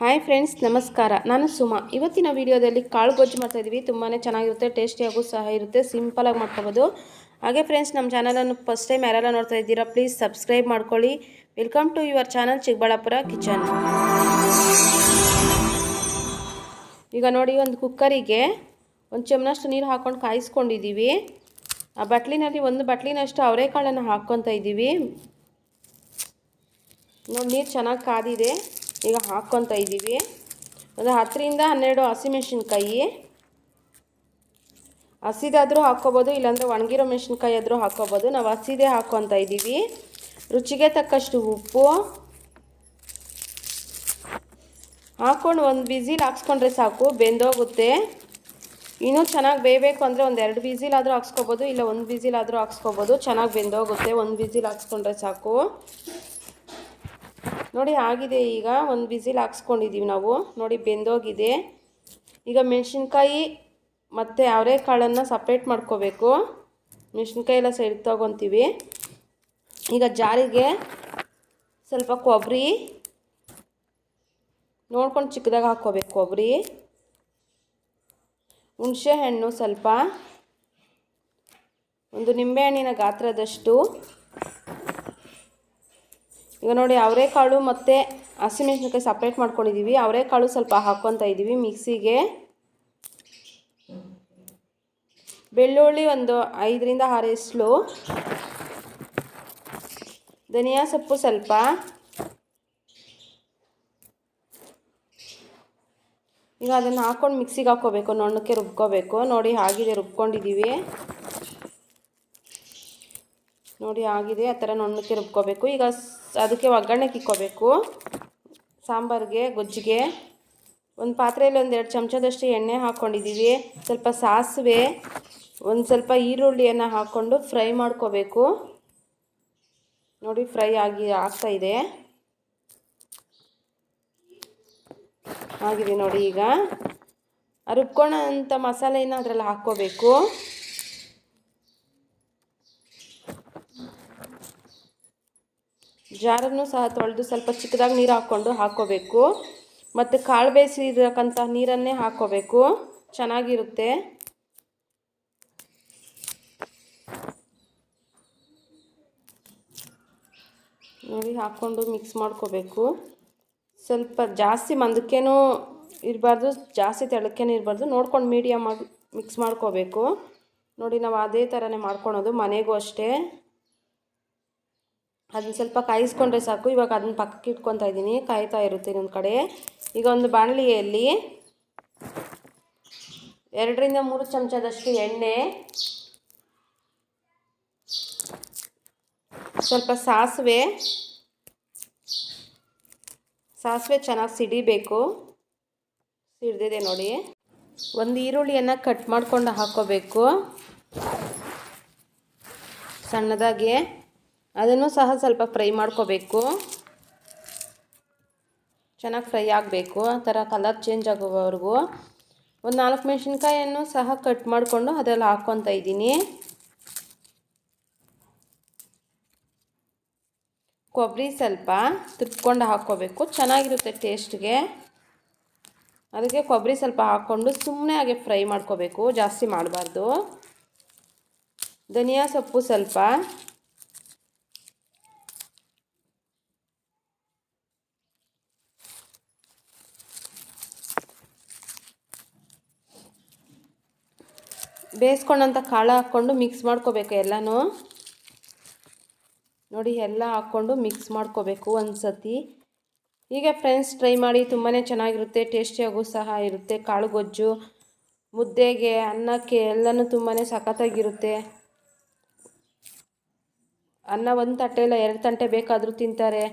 Hi friends ನಮಸ್ಕಾರ. ನಾನು ಸುಮಾ. ಇವತ್ತಿನ ವಿಡಿಯೋದಲ್ಲಿ ಕಾಳು ಗೊಜ್ಜು ಮಾಡ್ತಾ ಇದ್ದೀವಿ ತುಂಬಾ ಚೆನ್ನಾಗಿರುತ್ತೆ, ಟೇಸ್ಟಿಯಾಗೂ ಸಹ ಇರುತ್ತೆ ಸಿಂಪಲಾಗಿ ಮಾಡ್ಕೋಬೋದು. ಹಾಗೆ ಫ್ರೆಂಡ್ಸ್ ನಮ್ಮ ಚಾನಲನ್ನು ಫಸ್ಟ್ ಟೈಮ್ ಯಾರೆಲ್ಲ ನೋಡ್ತಾ ಇದ್ದೀರಾ ಪ್ಲೀಸ್ ಸಬ್ಸ್ಕ್ರೈಬ್ ಮಾಡ್ಕೊಳ್ಳಿ. Welcome to your channel Chikkaballapura kitchen ಈಗ ನೋಡಿ, ಒಂದು ಕುಕ್ಕರಿಗೆ ಒಂದು ಚಮನಷ್ಟು ನೀರು ಹಾಕ್ಕೊಂಡು ಕಾಯಿಸ್ಕೊಂಡಿದ್ದೀವಿ ಆ ಬಟ್ಲಿನಲ್ಲಿ ಒಂದು ಬಟ್ಲಿನಷ್ಟು ಅವರೆಕಾಳನ್ನು ಹಾಕ್ಕೊತಾ ಇದ್ದೀವಿ ನೋಡಿ, ನೀರು ಚೆನ್ನಾಗಿ ಕಾದಿದೆ. ಈಗ ಹಾಕ್ಕೊತಾ ಇದ್ದೀವಿ. ಒಂದು ಹತ್ತರಿಂದ ಹನ್ನೆರಡು ಹಸಿಮೆಣ್ಸಿನ್ಕಾಯಿ ಹಸಿದಾದರೂ ಹಾಕ್ಕೋಬೋದು, ಇಲ್ಲಾಂದರೆ ಒಣಗಿರೋ ಮೆಣಸಿನ್ಕಾಯಿ ಆದರೂ ಹಾಕ್ಕೋಬೋದು. ನಾವು ಹಸಿದೇ ಹಾಕ್ಕೊತಾ ಇದ್ದೀವಿ. ರುಚಿಗೆ ತಕ್ಕಷ್ಟು ಉಪ್ಪು. ಹಾಕ್ಕೊಂಡು ಒಂದು ಬಿಸಿಲ್ ಹಾಕ್ಸ್ಕೊಂಡ್ರೆ ಸಾಕು, ಬೆಂದೋಗುತ್ತೆ. ಇನ್ನೂ ಚೆನ್ನಾಗಿ ಬೇಯಬೇಕು ಅಂದರೆ ಒಂದು ಎರಡು ವಿಸಿಲ್ ಆದರೂ ಹಾಕ್ಸ್ಕೊಬೋದು, ಇಲ್ಲ ಒಂದು ವಿಸಿಲ್ ಆದರೂ ಹಾಕ್ಸ್ಕೊಬೋದು. ಚೆನ್ನಾಗಿ ಬೆಂದೋಗುತ್ತೆ, ಒಂದು ಬಿಸಿಲ್ ಹಾಕ್ಸ್ಕೊಂಡ್ರೆ ಸಾಕು. ನೋಡಿ ಆಗಿದೆ ಈಗ, ಒಂದು ಬಿಸಿಲು ಹಾಕ್ಸ್ಕೊಂಡಿದ್ದೀವಿ ನಾವು. ನೋಡಿ ಬೆಂದೋಗಿದೆ. ಈಗ ಮೆಣಸಿನ್ಕಾಯಿ ಮತ್ತು ಅವರೆಕಾಳನ್ನು ಸಪ್ರೇಟ್ ಮಾಡ್ಕೋಬೇಕು. ಮೆಣಸಿನ್ಕಾಯಿ ಎಲ್ಲ ಸೈಡ್ ತೊಗೊತೀವಿ. ಈಗ ಜಾರಿಗೆ ಸ್ವಲ್ಪ ಕೊಬ್ಬರಿ ನೋಡ್ಕೊಂಡು ಚಿಕ್ಕದಾಗ ಹಾಕ್ಕೋಬೇಕು ಕೊಬ್ಬರಿ ಹುಣಸೆ ಹಣ್ಣು ಸ್ವಲ್ಪ. ಒಂದು ನಿಂಬೆಹಣ್ಣಿನ ಗಾತ್ರದಷ್ಟು. ಈಗ ನೋಡಿ ಅವರೆಕಾಳು ಮತ್ತು ಹಸಿಮೆಣ್ಸಿನ್ಕಾಯಿ ಸಪ್ರೇಟ್ ಮಾಡ್ಕೊಂಡಿದ್ದೀವಿ ಅವರೆಕಾಳು ಸ್ವಲ್ಪ ಹಾಕ್ಕೊತಾ ಇದ್ದೀವಿ ಮಿಕ್ಸಿಗೆ. ಬೆಳ್ಳುಳ್ಳಿ ಒಂದು ಐದರಿಂದ ಆರು ಎಸ್ಲು. ಧನಿಯಾ ಸೊಪ್ಪು ಸ್ವಲ್ಪ. ಈಗ ಅದನ್ನು ಹಾಕ್ಕೊಂಡು ಮಿಕ್ಸಿಗೆ ಹಾಕ್ಕೋಬೇಕು ನೊಣ್ಣಕ್ಕೆ ರುಬ್ಕೋಬೇಕು. ನೋಡಿ ಆಗಿದೆ ರುಬ್ಕೊಂಡಿದ್ದೀವಿ ನೋಡಿ ಆಗಿದೆ, ಆ ಥರ ನುಣ್ಣಕ್ಕೆ ರುಬ್ಕೋಬೇಕು. ಈಗ ಅದಕ್ಕೆ ಒಗ್ಗರಣೆ ಕಿಕ್ಕೋಬೇಕು. ಸಾಂಬಾರಿಗೆ, ಗೊಜ್ಜಿಗೆ. ಒಂದು ಪಾತ್ರೆಯಲ್ಲಿ ಒಂದು ಎರಡು ಚಮಚದಷ್ಟು ಎಣ್ಣೆ ಹಾಕ್ಕೊಂಡಿದ್ದೀವಿ. ಸ್ವಲ್ಪ ಸಾಸಿವೆ, ಒಂದು ಸ್ವಲ್ಪ ಈರುಳ್ಳಿಯನ್ನು ಹಾಕ್ಕೊಂಡು ಫ್ರೈ ಮಾಡ್ಕೋಬೇಕು. ನೋಡಿ ಫ್ರೈ ಆಗಿ, ಆಗ್ತಾ ಇದೆ. ಆಗಿದೆ ನೋಡಿ ಈಗ. ರುಬ್ಕೊಳ್ಳೋಂಥ ಮಸಾಲೆಯನ್ನು ಅದರಲ್ಲಿ ಹಾಕ್ಕೋಬೇಕು. ಜಾರನ್ನು ಸಹ ತೊಳೆದು ಸ್ವಲ್ಪ ಚಿಕ್ಕದಾಗಿ ನೀರು ಹಾಕ್ಕೊಂಡು ಹಾಕ್ಕೋಬೇಕು. ಮತ್ತು ಕಾಳು ಬೇಯಿಸಿರಕ್ಕಂಥ ನೀರನ್ನೇ ಹಾಕ್ಕೋಬೇಕು. ಚೆನ್ನಾಗಿರುತ್ತೆ. ನೋಡಿ, ಹಾಕ್ಕೊಂಡು ಮಿಕ್ಸ್ ಮಾಡ್ಕೋಬೇಕು. ಸ್ವಲ್ಪ ಜಾಸ್ತಿ ಮಂದಕ್ಕೇನೂ ಇರಬಾರ್ದು, ಜಾಸ್ತಿ ತೆಳಕ್ಕೇನು ಇರಬಾರ್ದು. ನೋಡ್ಕೊಂಡು ಮೀಡಿಯಮ್ ಮಾಡಿ ಮಿಕ್ಸ್ ಮಾಡ್ಕೋಬೇಕು. ನೋಡಿ, ನಾವು ಅದೇ ಥರನೇ ಮಾಡ್ಕೊಳೋದು ಮನೆಗೂ ಅಷ್ಟೇ. ಅದನ್ನ ಸ್ವಲ್ಪ ಕಾಯಿಸ್ಕೊಂಡ್ರೆ ಸಾಕು. ಇವಾಗ ಅದನ್ನ ಪಕ್ಕಕ್ಕೆ ಇಟ್ಕೊತಾ ಇದ್ದೀನಿ. ಕಾಯ್ತಾ ಇರುತ್ತೆ ಇನ್ನೊಂದು ಕಡೆ. ಈಗ ಒಂದು ಬಾಣಲಿಯಲ್ಲಿ ಎರಡರಿಂದ ಮೂರು ಚಮಚದಷ್ಟು ಎಣ್ಣೆ, ಸ್ವಲ್ಪ ಸಾಸಿವೆ ಸಾಸಿವೆ ಚೆನ್ನಾಗಿ ಸಿಡಿಬೇಕು. ಸಿಡ್ದಿದೆ ನೋಡಿ. ಒಂದು ಈರುಳ್ಳಿಯನ್ನು ಕಟ್ ಮಾಡಿಕೊಂಡು ಹಾಕೋಬೇಕು. ಸಣ್ಣದಾಗಿ. ಅದನ್ನು ಸಹ ಸ್ವಲ್ಪ ಫ್ರೈ ಮಾಡ್ಕೋಬೇಕು. ಚೆನ್ನಾಗಿ ಫ್ರೈ ಆಗಬೇಕು. ಆ ಥರ ಕಲರ್ ಚೇಂಜ್ ಆಗೋವರೆಗೂ. ಒಂದು ನಾಲ್ಕು ಮೆಣಸಿನ್ಕಾಯನ್ನು ಸಹ ಕಟ್ ಮಾಡಿಕೊಂಡು ಅದರಲ್ಲಿ ಹಾಕ್ಕೊತಾ ಇದ್ದೀನಿ. ಕೊಬ್ಬರಿ ಸ್ವಲ್ಪ ತಿರ್ಕೊಂಡು ಹಾಕ್ಕೋಬೇಕು. ಚೆನ್ನಾಗಿರುತ್ತೆ ಟೇಸ್ಟ್ಗೆ. ಅದಕ್ಕೆ ಕೊಬ್ಬರಿ ಸ್ವಲ್ಪ ಹಾಕ್ಕೊಂಡು ಸುಮ್ಮನೆ ಹಾಗೆ ಫ್ರೈ ಮಾಡ್ಕೋಬೇಕು. ಜಾಸ್ತಿ ಮಾಡಬಾರ್ದು. ಧನಿಯಾ ಸೊಪ್ಪು ಸ್ವಲ್ಪ ಬೇಯಿಸ್ಕೊಂಡಂಥ ಕಾಳು ಹಾಕ್ಕೊಂಡು ಮಿಕ್ಸ್ ಮಾಡ್ಕೋಬೇಕು ಎಲ್ಲನೂ. ನೋಡಿ, ಎಲ್ಲ ಹಾಕ್ಕೊಂಡು ಮಿಕ್ಸ್ ಮಾಡ್ಕೋಬೇಕು ಒಂದು ಸತಿ ಹೀಗೆ ಫ್ರೆಂಡ್ಸ್, ಟ್ರೈ ಮಾಡಿ. ತುಂಬಾ ಚೆನ್ನಾಗಿರುತ್ತೆ, ಟೇಸ್ಟಿಯಾಗೂ ಸಹ ಇರುತ್ತೆ. ಕಾಳು ಗೊಜ್ಜು ಮುದ್ದೆಗೆ, ಅನ್ನಕ್ಕೆ ಎಲ್ಲನೂ ತುಂಬಾ ಸಖತ್ತಾಗಿರುತ್ತೆ. ಅನ್ನ ಒಂದು ತಟ್ಟೆ ಇಲ್ಲ ಎರಡು ತಂಟೆ ಬೇಕಾದರೂ ತಿಂತಾರೆ.